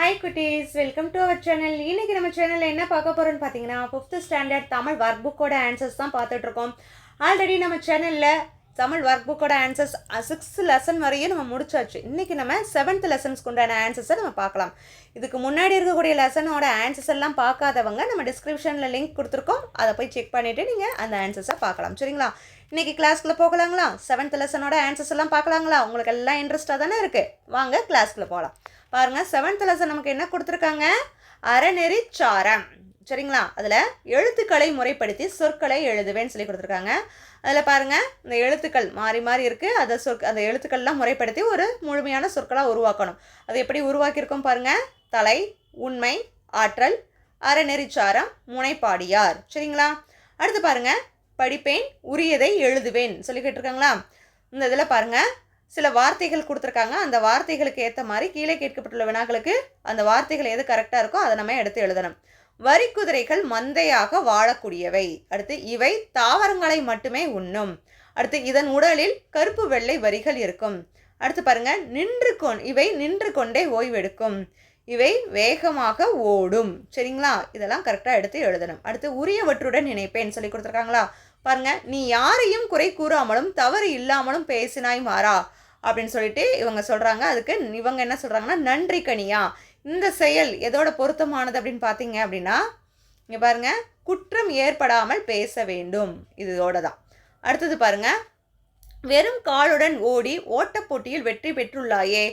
Hi குட்டீஸ். Welcome to our channel இன்றைக்கி நம்ம சேனலில் என்ன பார்க்க போகிறோம்னு பார்த்தீங்கன்னா ஃபிஃப்த்து ஸ்டாண்டர்ட் தமிழ் ஒர்க் புக்கோட ஆன்சர்ஸ் தான் பார்த்துட்ருக்கோம் ஆல்ரெடி நம்ம சேனலில் தமிழ் ஒர்க் புக்கோட ஆன்சர்ஸ் சிக்ஸ்த் லெசன் வரையும் நம்ம முடிச்சாச்சு. இன்றைக்கி நம்ம செவன்த் லெசன்ஸ்க்கு உண்டான ஆன்சர்ஸை நம்ம பார்க்கலாம். இதுக்கு முன்னாடி இருக்கக்கூடிய லெசனோட ஆன்சர்ஸ் எல்லாம் பார்க்காதவங்க நம்ம டிஸ்கிரிப்ஷனில் லிங்க் கொடுத்துருக்கோம். அதை போய் செக் பண்ணிவிட்டு நீங்கள் அந்த ஆன்சர்ஸை பார்க்கலாம். சரிங்களா? இன்றைக்கி கிளாஸ்க்குள்ளே போகலாங்களா? செவன்த் லெசனோட ஆன்சர்ஸ் எல்லாம் பார்க்கலாங்களா? உங்களுக்கு எல்லாம் இன்ட்ரெஸ்ட்டாக தானே இருக்குது வாங்க கிளாஸ்க்குள்ளே போகலாம். பாருங்கள் செவன்த் லெசன் நமக்கு என்ன கொடுத்துருக்காங்க? அறநெறி சாரம் சரிங்களா? அதில் எழுத்துக்களை முறைப்படுத்தி சொற்களை எழுதுவேன்னு சொல்லி கொடுத்துருக்காங்க. அதில் பாருங்கள் இந்த எழுத்துக்கள் மாறி மாறி இருக்குது அதை சொற் அந்த எழுத்துக்கள்லாம் முறைப்படுத்தி ஒரு முழுமையான சொற்களாக உருவாக்கணும். அது எப்படி உருவாக்கியிருக்கோம் பாருங்கள் தலை உண்மை ஆற்றல் அறநெறிச்சாரம் முனைப்பாடியார். சரிங்களா? அடுத்து பாருங்கள் படிப்பேன் உரியதை எழுதுவேன் சொல்லிக்கிட்டிருக்காங்களா இந்த இதில் பாருங்க சில வார்த்தைகள் கொடுத்துருக்காங்க. அந்த வார்த்தைகளுக்கு ஏற்ற மாதிரி கீழே கேட்கப்பட்டுள்ள வினாக்களுக்கு அந்த வார்த்தைகள் எது கரெக்டாக இருக்கோ அதை நம்ம எடுத்து எழுதணும். வரி குதிரைகள் மந்தையாக வாழக்கூடியவை. அடுத்து இவை தாவரங்களை மட்டுமே உண்ணும். அடுத்து இதன் உடலில் கருப்பு வெள்ளை வரிகள் இருக்கும். அடுத்து பாருங்க நின்று கொண் இவை நின்று கொண்டே ஓய்வெடுக்கும். இவை வேகமாக ஓடும். சரிங்களா? இதெல்லாம் கரெக்டாக எடுத்து எழுதணும். அடுத்து உரியவற்றுடன் நினைப்பேன் சொல்லி கொடுத்துருக்காங்களா? பாருங்க நீ யாரையும் குறை கூறாமலும் தவறு இல்லாமலும் பேசினாய் மாறா. அப்படின்னு சொல்லிட்டு இவங்க சொல்கிறாங்க அதுக்கு இவங்க என்ன சொல்கிறாங்கன்னா நன்றி கனியா. இந்த செயல் எதோட பொருத்தமானது அப்படின்னு பார்த்தீங்க அப்படின்னா இங்கே பாருங்க குற்றம் ஏற்படாமல் பேச வேண்டும். இதோட தான். அடுத்தது பாருங்கள் வெறும் காலுடன் ஓடி ஓட்டப் போட்டியில் வெற்றி பெற்றுள்ளாயே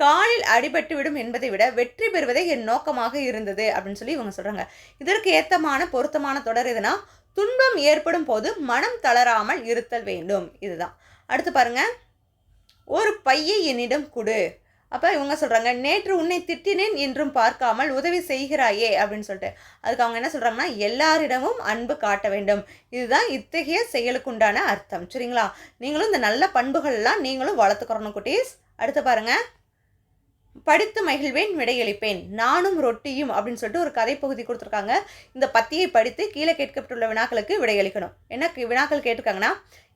காலில் அடிபட்டு விடும் என்பதை விட வெற்றி பெறுவதே என் நோக்கமாக இருந்தது அப்படின்னு சொல்லி இவங்க சொல்கிறாங்க இதற்கு ஏத்தமான பொருத்தமான தொடர் எதுனா துன்பம் ஏற்படும் போது மனம் தளராமல் இருத்தல் வேண்டும். இதுதான் அடுத்து பாருங்க ஒரு பையை என்னிடம் கொடு. அப்போ இவங்க சொல்கிறாங்க நேற்று உன்னை திட்டினேன் என்றும் பார்க்காமல் உதவி செய்கிறாயே அப்படின்னு சொல்லிட்டு. அதுக்கு அவங்க என்ன சொல்கிறாங்கன்னா எல்லாரிடமும் அன்பு காட்ட வேண்டும். இதுதான் இத்தகைய செயலுக்குண்டான அர்த்தம். சரிங்களா? நீங்களும் இந்த நல்ல பண்புகள்லாம் நீங்களும் வளர்த்துக்கிறணும் குட்டீஸ். அடுத்து பாருங்கள் படித்து மகிழ்வேன் விடையளிப்பேன். நானும் ரொட்டியும் அப்படின்னு சொல்லிட்டு ஒரு கதை பகுதி கொடுத்துருக்காங்க. இந்த பத்தியை படித்து கீழே கேட்கப்பட்டுள்ள வினாக்களுக்கு விடையளிக்கணும். என்ன வினாக்கள் கேட்டிருக்காங்கன்னா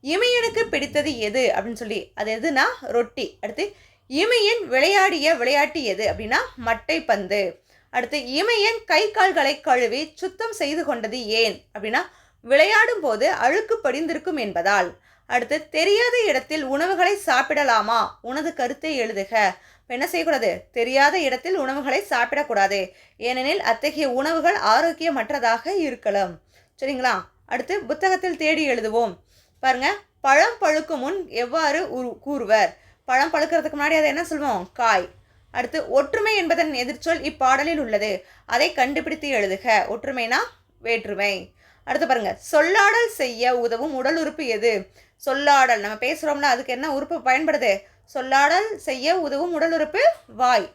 இமையனுக்கு பிடித்தது எது? அப்படின்னு சொல்லி. அது எதுனா ரொட்டி. அடுத்து இமையின் விளையாடிய விளையாட்டு எது அப்படின்னா மட்டை பந்து. அடுத்து இமையன் கை கால்களை கழுவி சுத்தம் செய்து கொண்டது ஏன் அப்படின்னா விளையாடும் போது அழுக்கு படிந்திருக்கும் என்பதால். அடுத்து தெரியாத இடத்தில் உணவுகளை சாப்பிடலாமா? உனது கருத்தை எழுதுக. என்ன செய்யக்கூடாது? தெரியாத இடத்தில் உணவுகளை சாப்பிடக்கூடாது. ஏனெனில் அத்தகைய உணவுகள் ஆரோக்கியமற்றதாக இருக்கலாம். சரிங்களா? அடுத்து புத்தகத்தில் தேடி எழுதுவோம். பாருங்க பழம் பழுக்கும் முன் எவ்வாறு உரு- கூறுவர்? பழம் பழுக்கிறதுக்கு முன்னாடி அதை என்ன சொல்லுவோம்? காய். அடுத்து ஒற்றுமை என்பதன் எதிர்ச்சொல் இப்பாடலில் உள்ளது. அதை கண்டுபிடித்து எழுதுக. ஒற்றுமைனா வேற்றுமை. அடுத்து பாருங்க. சொல்லாடல் செய்ய உதவும் உடல் உறுப்பு எது? சொல்லாடல். நம்ம பேசுகிறோம்ல அதுக்கு என்ன உறுப்பு பயன்படுது? சொல்லாடல் செய்ய உதவும் உடல் உறுப்பு வாய்.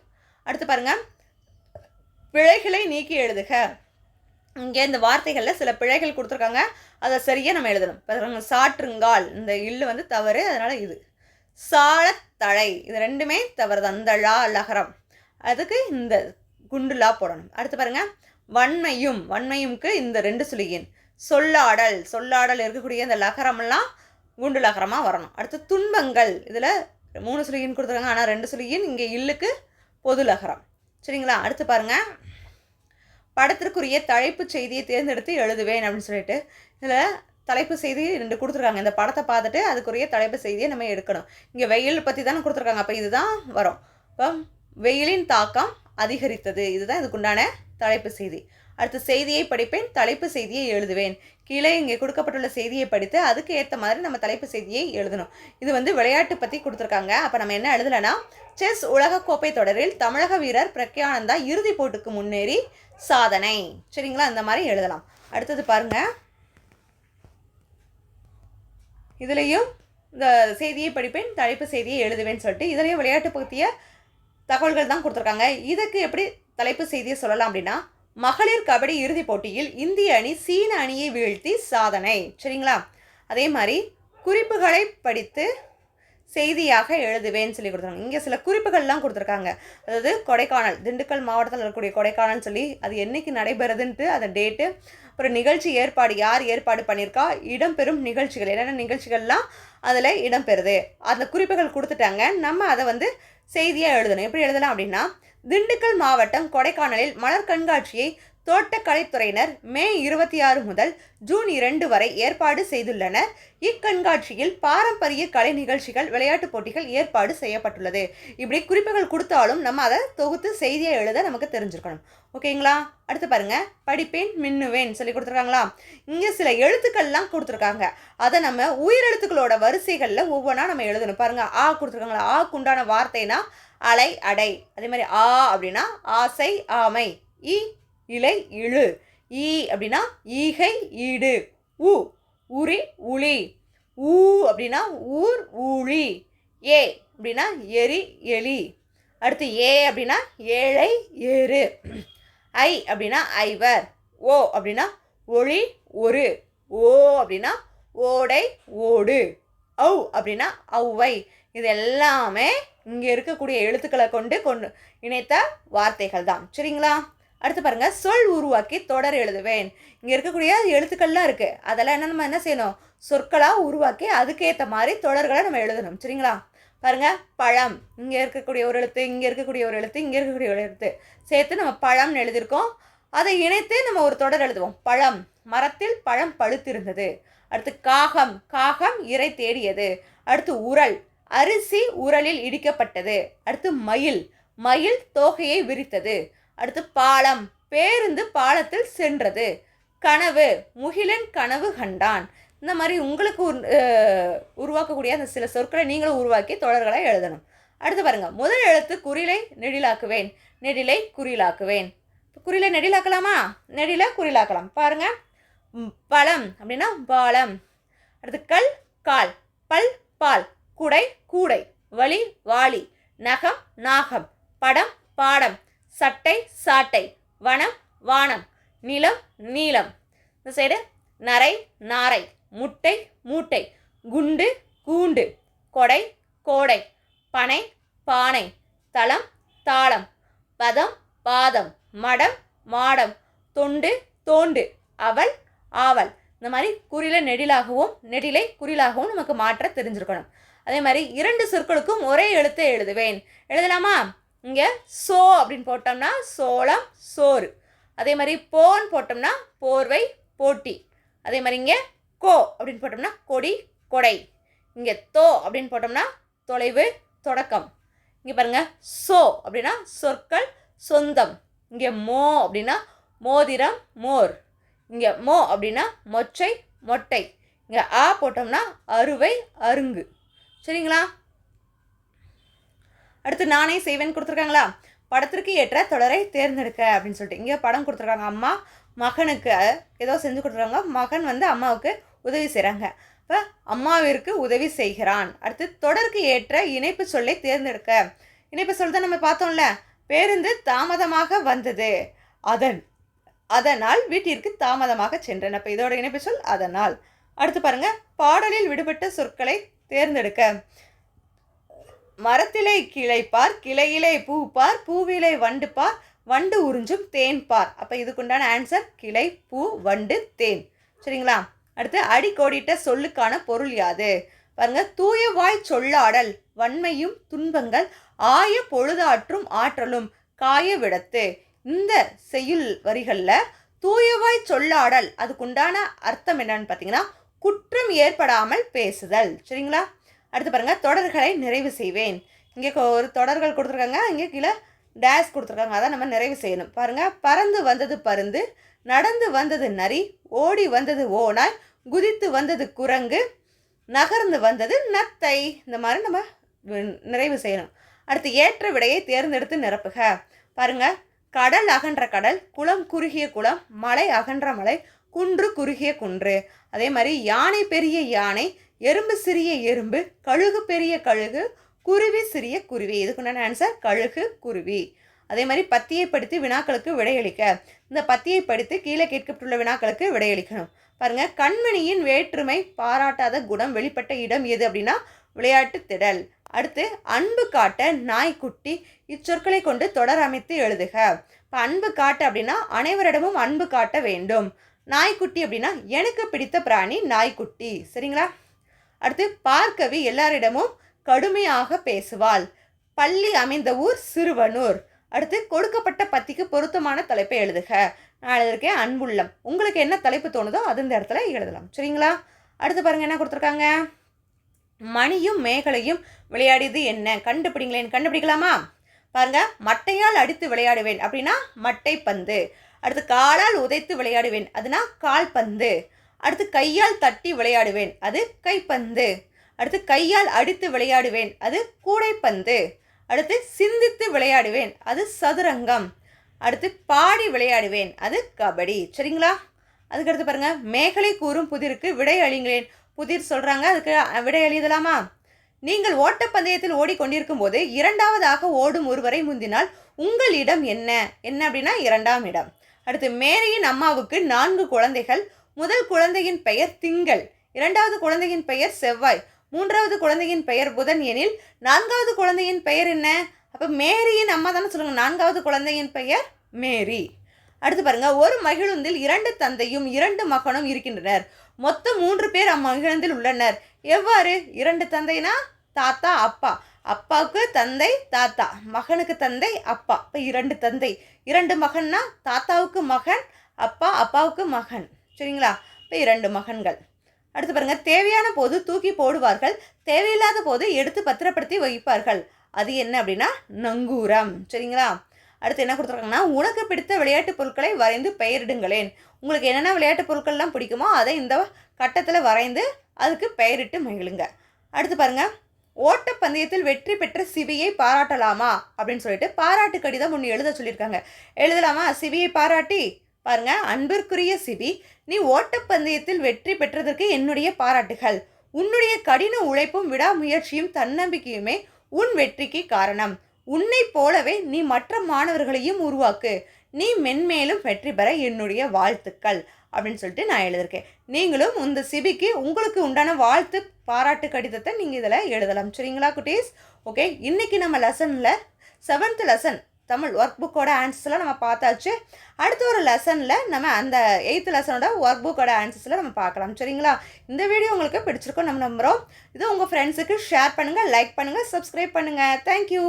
அடுத்து பாருங்க. பிழைகளை நீக்கி எழுதுக. இங்கே இந்த வார்த்தைகளில் சில பிழைகள் கொடுத்துருக்காங்க. அதை சரியாக நம்ம எழுதணும். சாற்றுங்கால். இந்த இல்லு வந்து தவறு அதனால் இது. சாழத்தழை இது ரெண்டுமே தவறுது. அந்த லா லகரம். அதுக்கு இந்த குண்டுலா போடணும். அடுத்து பாருங்க. வன்மையும் வன்மையும்க்கு இந்த ரெண்டு சுழியின். சொல்லாடல். சொல்லாடல் இருக்கக்கூடிய இந்த லகரமெல்லாம் குண்டு லகரமாக வரணும். அடுத்து துன்பங்கள். இதில் மூணு சுழியின் கொடுத்துருக்காங்க. ஆனால் ரெண்டு சுழியின் இங்கே இல்லுக்கு பொது லகரம். சரிங்களா? அடுத்து பாருங்க. படத்திற்குரிய தலைப்புச் செய்தியை தேர்ந்தெடுத்து எழுதுவேன் அப்படின்னு சொல்லிட்டு. இதில் தலைப்பு செய்தி ரெண்டு கொடுத்துருக்காங்க. இந்த படத்தை பார்த்துட்டு அதுக்குரிய தலைப்பு செய்தியை நம்ம எடுக்கணும். இங்கே வெயில் பற்றி தானே கொடுத்துருக்காங்க. அப்போ இதுதான் வரும். இப்போ வெயிலின் தாக்கம் அதிகரித்தது. இதுதான் இதுக்குண்டான தலைப்பு செய்தி. அடுத்து செய்தியை படிப்பேன் தலைப்பு செய்தியை எழுதுவேன். கீழே இங்கே கொடுக்கப்பட்டுள்ள செய்தியை படித்து அதுக்கு ஏற்ற மாதிரி நம்ம தலைப்பு செய்தியை எழுதணும். இது வந்து விளையாட்டு பற்றி கொடுத்துருக்காங்க. அப்போ நம்ம என்ன எழுதலைன்னா செஸ் உலகக்கோப்பை தொடரில் தமிழக வீரர் பிரக்யானந்தா இறுதிப் போட்டுக்கு முன்னேறி சாதனை. சரிங்களா? இந்த மாதிரி எழுதலாம். அடுத்தது பாருங்கள் இதுலேயும் இந்த செய்தியை படிப்பேன் தலைப்பு செய்தியை எழுதுவேன் சொல்லிட்டு இதுலேயும் விளையாட்டு பற்றிய தகவல்கள் தான் கொடுத்துருக்காங்க. இதுக்கு எப்படி தலைப்பு செய்தியை சொல்லலாம் அப்படின்னா மகளிர் கபடி இறுதிப் போட்டியில் இந்திய அணி சீன அணியை வீழ்த்தி சாதனை. சரிங்களா? அதே மாதிரி குறிப்புகளை படித்து செய்தியாக எழுதுவேன்னு சொல்லி கொடுத்துருக்காங்க. இங்கே சில குறிப்புகள்லாம் கொடுத்துருக்காங்க. அதாவது கொடைக்கானல் திண்டுக்கல் மாவட்டத்தில் இருக்கக்கூடிய கொடைக்கானல் சொல்லி அது என்றைக்கு நடைபெறுதுன்ட்டு அந்த டேட்டு அப்புறம் நிகழ்ச்சி ஏற்பாடு யார் ஏற்பாடு பண்ணியிருக்கா இடம்பெறும் நிகழ்ச்சிகள் என்னென்ன நிகழ்ச்சிகள்லாம் அதில் இடம்பெறுது. அந்த குறிப்புகள் கொடுத்துட்டாங்க. நம்ம அதை வந்து செய்தியாக எழுதணும். எப்படி எழுதலாம் அப்படின்னா திண்டுக்கல் மாவட்டம் கொடைக்கானலில் மலர் கண்காட்சியை தோட்டக்கலைத்துறையினர் மே இருபத்தி ஆறு முதல் ஜூன் இரண்டு வரை ஏற்பாடு செய்துள்ளனர். இக்கண்காட்சியில் பாரம்பரிய கலை நிகழ்ச்சிகள் விளையாட்டுப் போட்டிகள் ஏற்பாடு செய்யப்பட்டுள்ளது. இப்படி குறிப்புகள் கொடுத்தாலும் நம்ம அதை தொகுத்து செய்தியை எழுத நமக்கு தெரிஞ்சிருக்கணும். ஓகேங்களா? அடுத்து பாருங்க. படிப்பேன் மின்னுவேன் சொல்லி கொடுத்துருக்காங்களா? இங்கே சில எழுத்துக்கள்லாம் கொடுத்துருக்காங்க. அதை நம்ம உயிரெழுத்துக்களோட வரிசைகளில் ஒவ்வொன்றா நம்ம எழுதணும். பாருங்க. ஆ கொடுத்துருக்காங்களா? ஆ குண்டான வார்த்தைனா அலை அடை. அதே மாதிரி ஆ அப்படின்னா ஆசை ஆமை. இ இலை இழு. ஈ அப்படின்னா ஈகை ஈடு. உ உரி உளி. ஊ அப்படின்னா ஊர் ஊழி. ஏ அப்படின்னா எரி எலி. அடுத்து ஏ அப்படின்னா ஏழை ஏறு. ஐ அப்படின்னா ஐவர். ஓ அப்படின்னா ஒளி ஒரு. ஓ அப்படின்னா ஓடை ஓடு. ஔ அப்படின்னா ஔவை. இது எல்லாமே இங்கே இருக்கக்கூடிய எழுத்துக்களை கொண்டு கொண்டு இணைத்த வார்த்தைகள் தான் சரிங்களா? அடுத்து பாருங்கள் சொல் உருவாக்கி தொடர் எழுதுவேன். இங்கே இருக்கக்கூடிய எழுத்துக்கள்லாம் இருக்குது அதெல்லாம் என்ன நம்ம என்ன செய்யணும்? சொற்களாக உருவாக்கி அதுக்கேற்ற மாதிரி தொடர்களை நம்ம எழுதணும். சரிங்களா? பாருங்கள் பழம். இங்கே இருக்கக்கூடிய ஒரு எழுத்து இங்கே இருக்கக்கூடிய ஒரு எழுத்து இங்கே இருக்கக்கூடிய ஒரு எழுத்து. சேர்த்து நம்ம பழம்னு எழுதியிருக்கோம். அதை இணைத்து நம்ம ஒரு தொடர் எழுதுவோம். பழம். மரத்தில் பழம் பழுத்திருந்தது. அடுத்து காகம். காகம் இறை தேடியது. அடுத்து உரல். அரிசி உரலில் இடிக்கப்பட்டது. அடுத்து மயில். மயில் தோகையை விரித்தது. அடுத்து பாலம். பேருந்து பாலத்தில் சென்றது. கனவு. முகிலன் கனவு கண்டான். இந்த மாதிரி உங்களுக்கு உரு- உருவாக்கக்கூடிய அந்த சில சொற்களை நீங்களும் உருவாக்கி தொடர்களை எழுதணும். அடுத்து பாருங்கள் முதல் எழுத்து குறிலை நெடிலாக்குவேன். நெடிலை குறிலாக்குவேன். குறிலை நெடிலாக்கலாமா? நெடில குறிலாக்கலாம். பாருங்கள் பழம் அப்படின்னா பாலம். அடுத்து கல் கால். பல் பால். குடை கூடை. வழி வாளி. நகம் நாகம். படம் பாடம். சட்டை சாட்டை. வனம் வானம். நிலம் நீளம். இந்த சைடு நரை நாரை. முட்டை மூட்டை. குண்டு கூண்டு. கொடை கோடை. பனை பானை. தளம் தாளம். பதம் பாதம். மடம் மாடம். தொண்டு தோண்டு. அவள் ஆவல். இந்த மாதிரி குறில நெடிலாகவும் நெடிலை குறிலாகவும் நமக்கு மாற்ற தெரிஞ்சிருக்கணும். அதே மாதிரி இரண்டு சொற்களுக்கும் ஒரே எழுத்தை எழுதுவேன். எழுதலாமா? இங்கே சோ அப்படின்னு போட்டோம்னா சோளம் சோறு. அதே மாதிரி போன்னு போட்டோம்னா போர்வை போட்டி. அதே மாதிரி இங்கே கோ அப்படின்னு போட்டோம்னா கொடி கொடை. இங்கே தோ அப்படின்னு போட்டோம்னா தொலைவு தொடக்கம். இங்கே பாருங்க சோ அப்படின்னா சொற்கள் சொந்தம். இங்கே மோ அப்படின்னா மோதிரம் மோர். இங்கே மோ அப்படின்னா மொச்சை மொட்டை. இங்கே ஆ போட்டோம்னா அறுவை அருங்கு. சரிங்களா? அடுத்து நானே செய்வேன் கொடுத்துருக்காங்களா? படத்திற்கு ஏற்ற தொடரை தேர்ந்தெடுக்க அப்படின்னு சொல்லிட்டு. இங்கே படம் கொடுத்துருக்காங்க அம்மா மகனுக்கு ஏதோ செஞ்சு கொடுத்துருக்காங்க. மகன் வந்து அம்மாவுக்கு உதவி செய்கிறாங்க இப்போ அம்மாவிற்கு உதவி செய்கிறான். அடுத்து தொடருக்கு ஏற்ற இணைப்பு சொல்லை தேர்ந்தெடுக்க. இணைப்பு சொல் தான் நம்ம பார்த்தோம்ல. பேருந்து தாமதமாக வந்தது. அதன் அதனால் வீட்டிற்கு தாமதமாக சென்றேன். அப்போ இதோட இணைப்பு சொல் அதனால். அடுத்து பாருங்க. பாடலில் விடுபட்ட சொற்களை தேர்ந்தெடுக்க. மரத்திலே கிளைப்பார் கிளையிலே பூப்பார் பூவிலே வண்டு பார் வண்டு உறிஞ்சும் தேன் பார் அப்போ இதுக்குண்டான ஆன்சர் கிளை பூ வண்டு தேன். சரிங்களா? அடுத்து அடிக்கோடிட்ட சொல்லுக்கான பொருள் யாது? பாருங்க தூய வாய் சொல்லாடல் வன்மையும் துன்பங்கள் ஆய பொழுதாற்றும் ஆற்றலும் காய விடத்து. இந்த செய்யுள் வரிகளில் தூயவாய் சொல்லாடல் அதுக்குண்டான அர்த்தம் என்னன்னு பார்த்தீங்கன்னா குற்றம் ஏற்படாமல் பேசுதல். சரிங்களா? அடுத்து பாருங்கள் தொடர்களை நிறைவு செய்வேன். இங்கே ஒரு தொடர்கள் கொடுத்துருக்காங்க இங்கே கீழே டேஸ் கொடுத்துருக்காங்க அதான் நம்ம நிறைவு செய்யணும். பாருங்கள் பறந்து வந்தது பருந்து நடந்து வந்தது நரி ஓடி வந்தது ஓனாய் குதித்து வந்தது குரங்கு நகர்ந்து வந்தது நத்தை. இந்த மாதிரி நம்ம நிறைவு செய்யணும். அடுத்து ஏற்ற விடையை தேர்ந்தெடுத்து நிரப்புக. பாருங்க கடல் அகன்ற கடல் குளம் குறுகிய குளம் மலை அகன்ற மலை குன்று குறுகிய குன்று. அதே மாதிரி யானை பெரிய யானை எறும்பு சிறிய எறும்பு கழுகு பெரிய கழுகு குருவி சிறிய குருவி. இதுக்குண்டான ஆன்சர் கழுகு குருவி. அதே மாதிரி பத்தியை படித்து வினாக்களுக்கு விடையளிக்க. இந்த பத்தியை படித்து கீழே கேட்கப்பட்டுள்ள வினாக்களுக்கு விடையளிக்கணும். பாருங்க கண்மணியின் வேற்றுமை பாராட்டாத குணம் வெளிப்பட்ட இடம் எது அப்படின்னா விளையாட்டு திடல். அடுத்து அன்பு காட்ட நாய்க்குட்டி இச்சொற்களை கொண்டு தொடர் அமைத்து எழுதுக. இப்போ அன்பு காட்ட அப்படின்னா அனைவரிடமும் அன்பு காட்ட வேண்டும். நாய்க்குட்டி அப்படின்னா எனக்கு பிடித்த பிராணி நாய்க்குட்டி. சரிங்களா? அடுத்து பார்க்கவி எல்லாரிடமும் கடுமையாக பேசுவாள். பள்ளி அமைந்த ஊர் சிறுவனூர். அடுத்து கொடுக்கப்பட்ட பத்திக்கு பொருத்தமான தலைப்பை எழுதுக. நான் எழுதியிருக்கேன் அன்புள்ளம். உங்களுக்கு என்ன தலைப்பு தோணுதோ அது இந்த இடத்துல எழுதலாம். சரிங்களா? அடுத்து பாருங்க என்ன கொடுத்துருக்காங்க? மணியும் மேகலையும் விளையாடியது என்ன? கண்டுபிடிங்களேன். கண்டுபிடிக்கலாமா? பாருங்க மட்டையால் அடித்து விளையாடுவேன் அப்படின்னா மட்டை பந்து அடுத்து காலால் உதைத்து விளையாடுவேன். அதுனா கால்பந்து. அடுத்து கையால் தட்டி விளையாடுவேன். அது கைப்பந்து. அடுத்து கையால் அடித்து விளையாடுவேன். அது கூடைப்பந்து. அடுத்து சிந்தித்து விளையாடுவேன். அது சதுரங்கம். அடுத்து பாடி விளையாடுவேன். அது கபடி. சரிங்களா? அதுக்கடுத்து பாருங்கள் மேகலை கூறும் புதிருக்கு விடை அழிங்களேன் புதிர் சொல்கிறாங்க அதுக்கு விடை எழுதலாமா நீங்கள் ஓட்டப்பந்தயத்தில் ஓடிக்கொண்டிருக்கும் போது இரண்டாவதாக ஓடும் ஒருவரை முந்தினால் உங்கள் இடம் என்ன? என்ன அப்படின்னா இரண்டாம் இடம். அடுத்து மேரியின் அம்மாவுக்கு நான்கு குழந்தைகள். முதல் குழந்தையின் பெயர் திங்கள். இரண்டாவது குழந்தையின் பெயர் செவ்வாய். மூன்றாவது குழந்தையின் பெயர் புதன் எனில் நான்காவது குழந்தையின் பெயர் என்ன? அப்போ மேரியின் அம்மா தானே சொல்லுங்க. நான்காவது குழந்தையின் பெயர் மேரி. அடுத்து பாருங்க. ஒரு மகிழுந்தில் இரண்டு தந்தையும் இரண்டு மகனும் இருக்கின்றனர். மொத்தம் மூன்று பேர் அம்மகிழுந்தில் உள்ளனர். எவ்வாறு? இரண்டு தந்தைனா தாத்தா அப்பா. அப்பாவுக்கு தந்தை தாத்தா. மகனுக்கு தந்தை அப்பா. இப்போ இரண்டு தந்தை. இரண்டு மகன்னா தாத்தாவுக்கு மகன் அப்பா அப்பாவுக்கு மகன். சரிங்களா? இப்போ இரண்டு மகன்கள். அடுத்து பாருங்கள் தேவையான போது தூக்கி போடுவார்கள் தேவையில்லாத போது எடுத்து பத்திரப்படுத்தி வைப்பார்கள். அது என்ன அப்படின்னா நங்கூரம். சரிங்களா? அடுத்து என்ன கொடுத்துருக்காங்கன்னா உனக்கு பிடித்த விளையாட்டு பொருட்களை வரைந்து பெயரிடுங்களேன். உங்களுக்கு என்னென்ன விளையாட்டு பொருட்கள்லாம் பிடிக்குமோ அதை இந்த கட்டத்தில் வரைந்து அதுக்கு பெயரிட்டு மகிழுங்க. அடுத்து பாருங்கள் ஓட்டப்பந்தயத்தில் வெற்றி பெற்ற சிவியை பாராட்டலாமா அப்படின்னு சொல்லிட்டு பாராட்டு கடிதம் ஒன்று எழுத சொல்லியிருக்காங்க. எழுதலாமா? சிவியை பாராட்டி பாருங்க அன்பிற்குரிய சிபி நீ ஓட்டப்பந்தயத்தில் வெற்றி பெற்றதற்கு என்னுடைய பாராட்டுகள். உன்னுடைய கடின உழைப்பும் விடாமுயற்சியும் தன்னம்பிக்கையுமே உன் வெற்றிக்கு காரணம். உன்னை போலவே நீ மற்ற மாணவர்களையும் உருவாக்கு. நீ மென்மேலும் வெற்றி பெற என்னுடைய வாழ்த்துக்கள் அப்படின்னு சொல்லிட்டு நான் எழுதியிருக்கேன். நீங்களும் இந்த சிபிக்கு உங்களுக்கு உண்டான வாழ்த்து பாராட்டு கடிதத்தை நீங்கள் இதில் எழுதலாம். சரிங்களா குட்டீஸ்? ஓகே இன்றைக்கி நம்ம லெசனில் செவன்த் லெசன் தமிழ் ஒர்க் புக்கோட ஆன்சர்ஸ்லாம் நம்ம பார்த்தாச்சு. அடுத்த ஒரு லெசனில் நம்ம அந்த எயித்து லெசனோட ஒர்க் புக்கோட ஆன்சர்ஸில் நம்ம பார்க்கலாம். சரிங்களா? இந்த வீடியோ உங்களுக்கு பிடிச்சிருக்கோம் நம்ம நம்புகிறோம் இது உங்கள் ஃப்ரெண்ட்ஸுக்கு ஷேர் பண்ணுங்கள் லைக் பண்ணுங்கள் சப்ஸ்கிரைப் பண்ணுங்கள் தேங்க்யூ